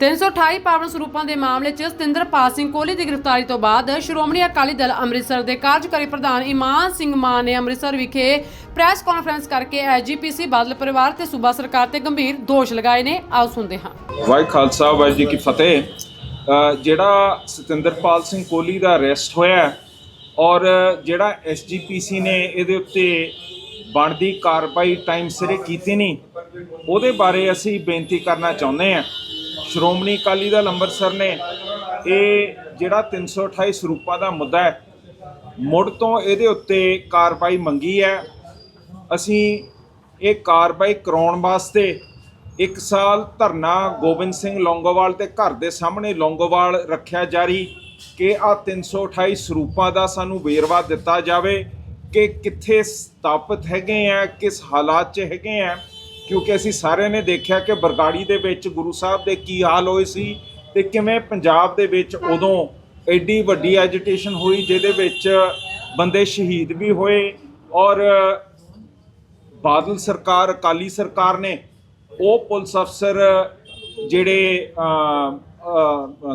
328 ਪਾਵਨ ਸਰੂਪਾਂ ਦੇ ਮਾਮਲੇ 'ਚ ਸਤਿੰਦਰਪਾਲ ਸਿੰਘ ਕੋਹਲੀ ਦੀ ਗ੍ਰਿਫਤਾਰੀ ਤੋਂ ਬਾਅਦ ਸ਼੍ਰੋਮਣੀ ਅਕਾਲੀ ਦਲ ਅੰਮ੍ਰਿਤਸਰ ਦੇ ਕਾਰਜਕਾਰੀ ਪ੍ਰਧਾਨ ਇਮਾਨ ਸਿੰਘ ਮਾਨ ਨੇ ਅੰਮ੍ਰਿਤਸਰ ਵਿਖੇ ਪ੍ਰੈਸ ਕਾਨਫਰੰਸ ਕਰਕੇ ਐਜੀਪੀਸੀ ਬਾਦਲ ਪਰਿਵਾਰ ਤੇ ਸੂਬਾ ਸਰਕਾਰ ਤੇ ਗੰਭੀਰ ਦੋਸ਼ ਲਗਾਏ ਨੇ। ਆਓ ਸੁਣਦੇ ਹਾਂ। ਵਾਹਿਗੁਰੂ ਖਾਲਸਾ, ਵਾਹਿਗੁਰੂ ਜੀ ਕੀ ਫਤਿਹ। ਜਿਹੜਾ ਸਤਿੰਦਰਪਾਲ ਸਿੰਘ ਕੋਹਲੀ ਦਾ ਅਰੈਸਟ ਹੋਇਆ ਔਰ ਜਿਹੜਾ ਐਸਜੀਪੀਸੀ ਨੇ ਇਹਦੇ ਉੱਤੇ ਬਣਦੀ ਕਾਰਵਾਈ ਟਾਈਮ ਸਿਰੇ ਕੀਤੀ ਨਹੀਂ, ਉਹਦੇ ਬਾਰੇ ਅਸੀਂ ਬੇਨਤੀ ਕਰਨਾ ਚਾਹੁੰਦੇ ਹਾਂ। ਸ਼੍ਰੋਮਣੀ ਅਕਾਲੀ ਦਲ ਅੰਮ੍ਰਿਤਸਰ ਨੇ ਇਹ ਜਿਹੜਾ 328 ਸਰੂਪਾਂ ਦਾ ਮੁੱਦਾ ਹੈ, ਮੁੜ ਤੋਂ ਇਹਦੇ ਉੱਤੇ ਕਾਰਵਾਈ ਮੰਗੀ ਹੈ। ਅਸੀਂ ਇਹ ਕਾਰਵਾਈ ਕਰਾਉਣ ਵਾਸਤੇ ਇੱਕ ਸਾਲ ਧਰਨਾ ਗੋਬਿੰਦ ਸਿੰਘ ਲੌਂਗੋਵਾਲ ਦੇ ਘਰ ਦੇ ਸਾਹਮਣੇ ਲੌਂਗੋਵਾਲ ਰੱਖਿਆ ਜਾਰੀ ਕਿ ਆ 328 ਸਰੂਪਾਂ ਦਾ ਸਾਨੂੰ ਵੇਰਵਾ ਦਿੱਤਾ ਜਾਵੇ ਕਿ ਕਿੱਥੇ ਸਥਾਪਿਤ ਹੈਗੇ ਆ, ਕਿਸ ਹਾਲਾਤ 'ਚ ਹੈਗੇ ਆ। ਕਿਉਂਕਿ ਅਸੀਂ ਸਾਰਿਆਂ ਨੇ ਦੇਖਿਆ ਕਿ ਬਰਗਾੜੀ ਦੇ ਵਿੱਚ ਗੁਰੂ ਸਾਹਿਬ ਦੇ ਕੀ ਹਾਲ ਹੋਏ ਸੀ ਤੇ ਕਿਵੇਂ ਪੰਜਾਬ ਦੇ ਵਿੱਚ ਉਦੋਂ ਐਡੀ ਵੱਡੀ ਐਜੀਟੇਸ਼ਨ ਹੋਈ, ਜਿਹਦੇ ਵਿੱਚ ਬੰਦੇ ਸ਼ਹੀਦ ਵੀ ਹੋਏ ਔਰ ਬਾਦਲ ਸਰਕਾਰ, ਅਕਾਲੀ ਸਰਕਾਰ ਨੇ ਉਹ ਪੁਲਿਸ ਅਫਸਰ ਜਿਹੜੇ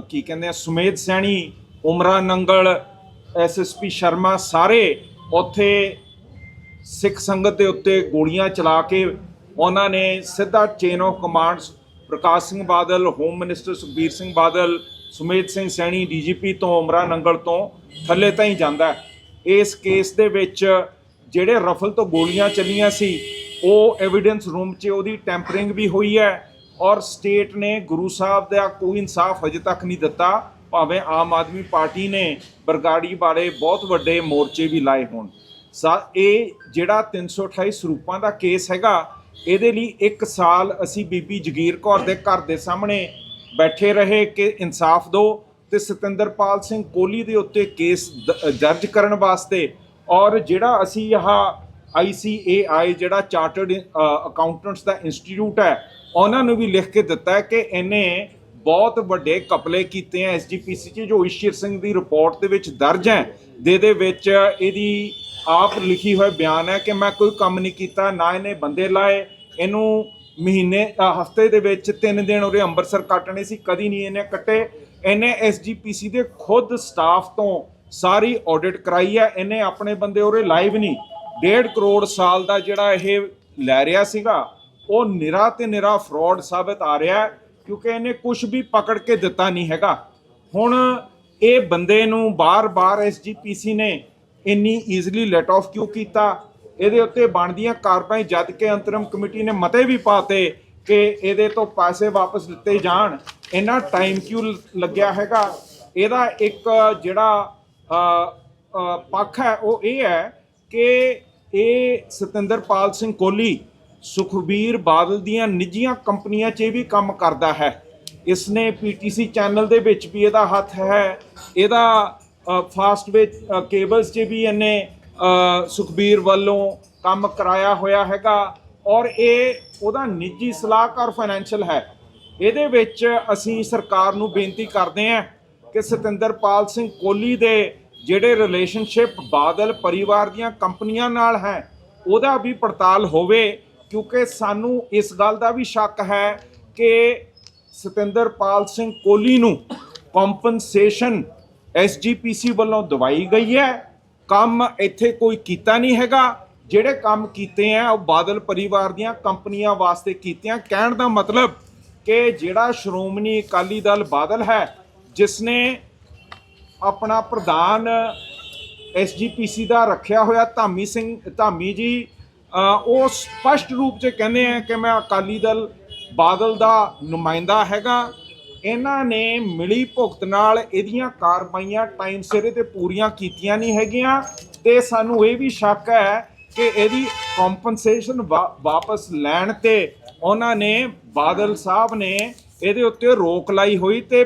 ਕੀ ਕਹਿੰਦੇ ਆ, ਸੁਮੇਧ ਸੈਣੀ, ਉਮਰਾ ਨੰਗਲ ਐਸਐਸਪੀ ਸ਼ਰਮਾ ਸਾਰੇ ਉੱਥੇ ਸਿੱਖ ਸੰਗਤ ਦੇ ਉੱਤੇ ਗੋਲੀਆਂ ਚਲਾ ਕੇ ਉਹਨਾਂ ਨੇ ਸਿੱਧਾ chain of command Parkash Singh Badal home minister Sukhbir Singh Badal, Sumedh Singh Saini DGP ਤੋਂ, ਉਮਰਾ ਨੰਗਲ ਤੋਂ ਥੱਲੇ ਤਾਂ ਹੀ ਜਾਂਦਾ ਇਸ ਕੇਸ ਦੇ ਵਿੱਚ ਜਿਹੜੇ ਰਫਲ ਤੋਂ ਗੋਲੀਆਂ ਚੱਲੀਆਂ ਸੀ, ਉਹ ਐਵੀਡੈਂਸ ਰੂਮ 'ਚ ਉਹਦੀ ਟੈਂਪਰਿੰਗ ਵੀ ਹੋਈ ਹੈ ਔਰ ਸਟੇਟ ਨੇ ਗੁਰੂ ਸਾਹਿਬ ਦਾ ਕੋਈ ਇਨਸਾਫ ਹਜੇ ਤੱਕ ਨਹੀਂ ਦਿੱਤਾ। ਭਾਵੇਂ ਆਮ ਆਦਮੀ ਪਾਰਟੀ ਨੇ ਬਰਗਾੜੀ ਬਾਰੇ ਬਹੁਤ ਵੱਡੇ ਮੋਰਚੇ ਵੀ ਲਾਏ ਹੋਣ। ਸਾ, ਇਹ ਜਿਹੜਾ 328 ਸਰੂਪਾਂ ਦਾ ਕੇਸ ਹੈਗਾ ਇਹਦੇ ਲਈ 1 ਸਾਲ ਅਸੀਂ ਬੀਬੀ ਜਗੀਰ ਕੌਰ ਦੇ ਘਰ ਦੇ ਸਾਹਮਣੇ ਬੈਠੇ ਰਹੇ ਕਿ ਇਨਸਾਫ ਦਿਓ ਤੇ ਸਤਿੰਦਰਪਾਲ ਸਿੰਘ ਕੋਹਲੀ ਦੇ ਉੱਤੇ ਕੇਸ ਦ- ਦਰਜ ਕਰਨ ਵਾਸਤੇ ਔਰ ਜਿਹੜਾ ਅਸੀਂ ਆਹ ICAI ਜਿਹੜਾ ਚਾਰਟਰਡ ਅਕਾਊਂਟੈਂਟਸ ਦਾ ਇੰਸਟੀਚਿਊਟ ਹੈ, ਉਹਨਾਂ ਨੂੰ ਵੀ ਲਿਖ ਕੇ ਦਿੱਤਾ ਕਿ ਇਹਨੇ ਬਹੁਤ ਵੱਡੇ ਕਪਲੇ ਕੀਤੇ ਆ ਐਸਜੀਪੀਸੀ 'ਚ, ਜੋ ਈਸ਼ਰ ਸਿੰਘ ਦੀ ਰਿਪੋਰਟ ਦੇ ਵਿੱਚ ਦਰਜ ਹੈ ਦੇ ਦੇ ਵਿੱਚ ਇਹਦੀ ਆਪ ਲਿਖੀ ਹੋਏ ਬਿਆਨ ਹੈ ਕਿ ਮੈਂ ਕੋਈ ਕੰਮ ਨਹੀਂ ਕੀਤਾ, ਨਾ ਇਹਨੇ ਬੰਦੇ ਲਾਏ। ਇਹਨੂੰ ਮਹੀਨੇ ਹਫ਼ਤੇ ਦੇ ਵਿੱਚ ਤਿੰਨ ਦਿਨ ਉਹਦੇ ਅੰਮ੍ਰਿਤਸਰ ਕੱਟਣੇ ਸੀ, ਕਦੀ ਨਹੀਂ ਇਹਨੇ ਕੱਟੇ। ਇਹਨੇ ਐਸਜੀਪੀਸੀ ਦੇ ਖੁਦ ਸਟਾਫ ਤੋਂ ਸਾਰੀ ਆਡਿਟ ਕਰਾਈ ਹੈ। ਇਹਨੇ ਆਪਣੇ ਬੰਦੇ ਉਹਦੇ ਲਾਈਵ ਨਹੀਂ। 1.5 ਕਰੋੜ ਸਾਲ ਦਾ ਜਿਹੜਾ ਇਹ ਲੈ ਰਿਹਾ ਸੀਗਾ, ਉਹ ਨਿਰਾ ਤੇ ਨਿਰਾ ਫਰਾਡ ਸਾਬਤ ਆ ਰਿਹਾ ਕਿਉਂਕਿ ਇਹਨੇ ਕੁਝ ਵੀ ਪਕੜ ਕੇ ਦਿੱਤਾ ਨਹੀਂ ਹੈਗਾ। ਹੁਣ ਇਹ ਬੰਦੇ ਨੂੰ ਬਾਰ-ਬਾਰ ਐਸਜੀਪੀਸੀ ਨੇ ਇੰਨੀ ਈਜ਼ੀਲੀ ਲੈਟ ਆਫ ਕਿਉਂ ਕੀਤਾ? ਇਹਦੇ ਉੱਤੇ ਬਣਦੀਆਂ ਕਾਰਵਾਈ ਜਦ ਕਿ ਅੰਤਰਮ ਕਮੇਟੀ ਨੇ ਮਤੇ ਵੀ ਪਾਤੇ ਕਿ ਇਹਦੇ ਤੋਂ ਪੈਸੇ ਵਾਪਸ ਦਿੱਤੇ ਜਾਣ। ਇੰਨਾ ਟਾਈਮ ਕਿਉਂ ਲ- ਲੱਗਿਆ ਹੈਗਾ? ਇਹਦਾ ਇੱਕ ਜਿਹੜਾ ਪੱਖ ਹੈ, ਉਹ ਇਹ ਹੈ ਕਿ ਇਹ ਸਤਿੰਦਰਪਾਲ ਸਿੰਘ ਕੋਹਲੀ, ਸੁਖਬੀਰ ਬਾਦਲ ਦੀਆਂ ਨਿੱਜੀਆਂ ਕੰਪਨੀਆਂ 'ਚ ਵੀ ਕੰਮ ਕਰਦਾ ਹੈ। ਇਸਨੇ ਪੀਟੀਸੀ ਚੈਨਲ ਦੇ ਵਿੱਚ ਵੀ ਇਹਦਾ ਹੱਥ ਹੈ। ਇਹਦਾ ਫਾਸਟਵੇ ਕੇਬਲਸ 'ਚ ਵੀ ਇਹਨੇ ਸੁਖਬੀਰ ਵੱਲੋਂ ਕੰਮ ਕਰਾਇਆ ਹੋਇਆ ਹੈਗਾ ਔਰ ਇਹ ਉਹਦਾ ਨਿੱਜੀ ਸਲਾਹਕਾਰ ਫਾਈਨੈਂਸ਼ੀਅਲ ਹੈ। ਇਹਦੇ ਵਿੱਚ ਅਸੀਂ ਸਰਕਾਰ ਨੂੰ ਬੇਨਤੀ ਕਰਦੇ ਹਾਂ ਕਿ ਸਤਿੰਦਰਪਾਲ ਸਿੰਘ ਕੋਹਲੀ ਦੇ ਜਿਹੜੇ ਰਿਲੇਸ਼ਨਸ਼ਿਪ ਬਾਦਲ ਪਰਿਵਾਰ ਦੀਆਂ ਕੰਪਨੀਆਂ ਨਾਲ ਹੈ, ਉਹਦਾ ਵੀ ਪੜਤਾਲ ਹੋਵੇ, ਕਿਉਂਕਿ ਸਾਨੂੰ ਇਸ ਗੱਲ ਦਾ ਵੀ ਸ਼ੱਕ ਹੈ ਕਿ ਸਤਿੰਦਰਪਾਲ ਸਿੰਘ ਕੋਹਲੀ ਨੂੰ ਕੰਪਨਸੇਸ਼ਨ ਐਸਜੀਪੀਸੀ ਵੱਲੋਂ ਦਵਾਈ ਗਈ ਹੈ। ਕੰਮ ਇੱਥੇ ਕੋਈ ਕੀਤਾ ਨਹੀਂ ਹੈਗਾ। ਜਿਹੜੇ ਕੰਮ ਕੀਤੇ ਆ, ਉਹ ਬਾਦਲ ਪਰਿਵਾਰ ਦੀਆਂ ਕੰਪਨੀਆਂ ਵਾਸਤੇ ਕੀਤੇ ਆ ਕਹਿਣ ਦਾ ਮਤਲਬ ਕਿ ਜਿਹੜਾ ਸ਼੍ਰੋਮਣੀ ਅਕਾਲੀ ਦਲ ਬਾਦਲ ਹੈ ਜਿਸ ਨੇ ਆਪਣਾ ਪ੍ਰਧਾਨ ਐਸਜੀਪੀਸੀ ਦਾ ਰੱਖਿਆ ਹੋਇਆ ਧਾਮੀ ਸਿੰਘ, ਧਾਮੀ ਜੀ ਉਹ ਸਪਸ਼ਟ ਰੂਪ 'ਚ ਕਹਿੰਦੇ ਆ ਕਿ ਮੈਂ ਅਕਾਲੀ ਦਲ ਬਾਦਲ ਦਾ ਨੁਮਾਇੰਦਾ ਹੈਗਾ। ਇਹਨਾਂ ਨੇ ਮਿਲੀ ਭੁਗਤ ਨਾਲ ਇਹਦੀਆਂ ਕਾਰਵਾਈਆਂ ਟਾਈਮ ਸਿਰੇ ਤੇ ਪੂਰੀਆਂ ਕੀਤੀਆਂ ਨਹੀਂ ਹੈਗੀਆਂ ਤੇ ਸਾਨੂੰ ਇਹ ਵੀ ਸ਼ੱਕ ਹੈ ਕਿ ਇਹਦੀ ਕੰਪਨਸੇਸ਼ਨ ਵਾਪਸ ਲੈਣ ਤੇ ਉਹਨਾਂ ਨੇ ਬਾਦਲ ਸਾਹਿਬ ਨੇ ਇਹਦੇ ਉੱਤੇ ਰੋਕ ਲਾਈ ਹੋਈ ਤੇ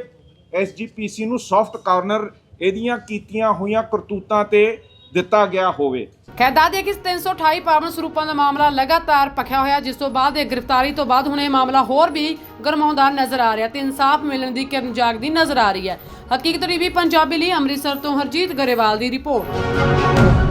ਐਸਜੀਪੀਸੀ ਨੂੰ ਸੌਫਟ ਕਾਰਨਰ ਇਹਦੀਆਂ ਕੀਤੀਆਂ ਹੋਈਆਂ ਕਰਤੂਤਾਂ ਤੇ ਦਿੱਤਾ ਗਿਆ ਹੋਵੇ। ਖੈਰ ਦੱਸ ਦਈਏ ਕਿ 328 ਪਾਵਨ ਸਰੂਪਾਂ ਦਾ ਮਾਮਲਾ ਲਗਾਤਾਰ ਭਖਿਆ ਹੋਇਆ, ਜਿਸ ਤੋਂ ਬਾਅਦ ਇਹ ਗ੍ਰਿਫਤਾਰੀ ਤੋਂ ਬਾਅਦ ਹੁਣ ਇਹ ਮਾਮਲਾ ਹੋਰ ਵੀ ਗਰਮਾਉਂਦਾ ਨਜ਼ਰ ਆ ਰਿਹਾ ਤੇ ਇਨਸਾਫ ਮਿਲਣ ਦੀ ਕਿਰਨ ਜਾਗਦੀ ਨਜ਼ਰ ਆ ਰਹੀ ਹੈ। ਹਕੀਕਤ ਟੀਵੀ, ਪੰਜਾਬੀ ਲਈ ਅੰਮ੍ਰਿਤਸਰ ਤੋਂ ਹਰਜੀਤ ਗਰੇਵਾਲ ਦੀ ਰਿਪੋਰਟ।